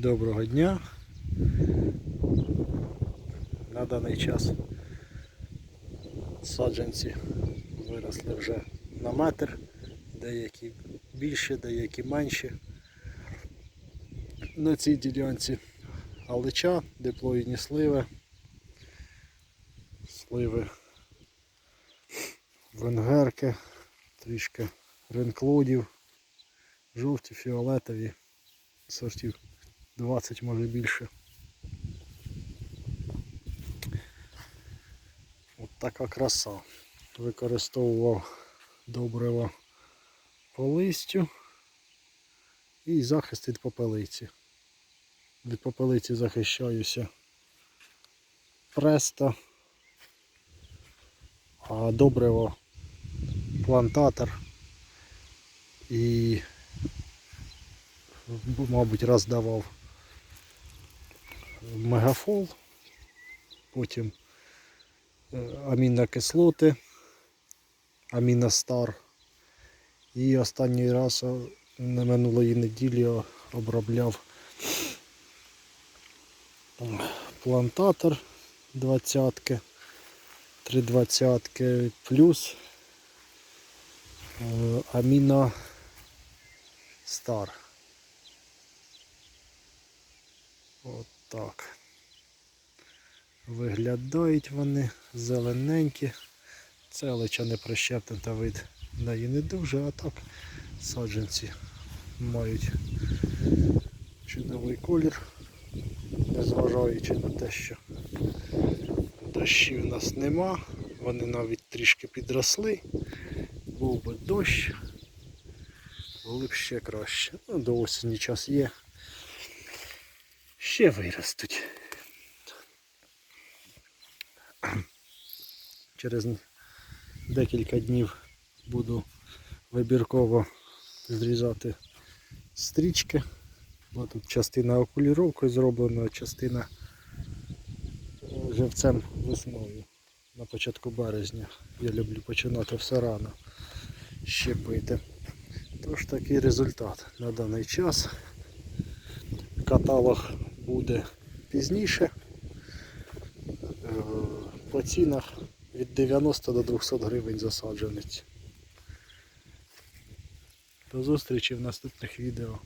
Доброго дня. На даний час саджанці виросли вже на метр, деякі більше, деякі менші. На цій ділянці алича, диплоїдні сливи, сливи венгерки, трішки ренклодів, жовті, фіолетові, сортів 20 може більше. От така краса. Використовував добриво по листю і захист від попелиці. Від попелиці захищаюся престо, а добриво плантатор і, мабуть, раз давав мегафол, потім е, амінокислоти, аміностар. І останній раз на минулої неділі обробляв плантатор двадцятки, три двадцятки плюс е, аміно стар. От так. Виглядають вони зелененькі. Це лича не прищепнута вид неї не дуже, а так саджанці мають чудовий колір, незважаючи на те, що дощів у нас нема, вони навіть трішки підросли, був би дощ, було б ще краще. Ну, до осені час є. Ще виростуть. Через декілька днів буду вибірково зрізати стрічки, бо тут частина окуліровкою зроблена, частина е, живцем весною на початку березня. Я люблю починати все рано щепити. Тож такий результат на даний час. Каталог буде пізніше. Е, По цінах від 90 до 200 гривень за саджанець. До зустрічі в наступних відео.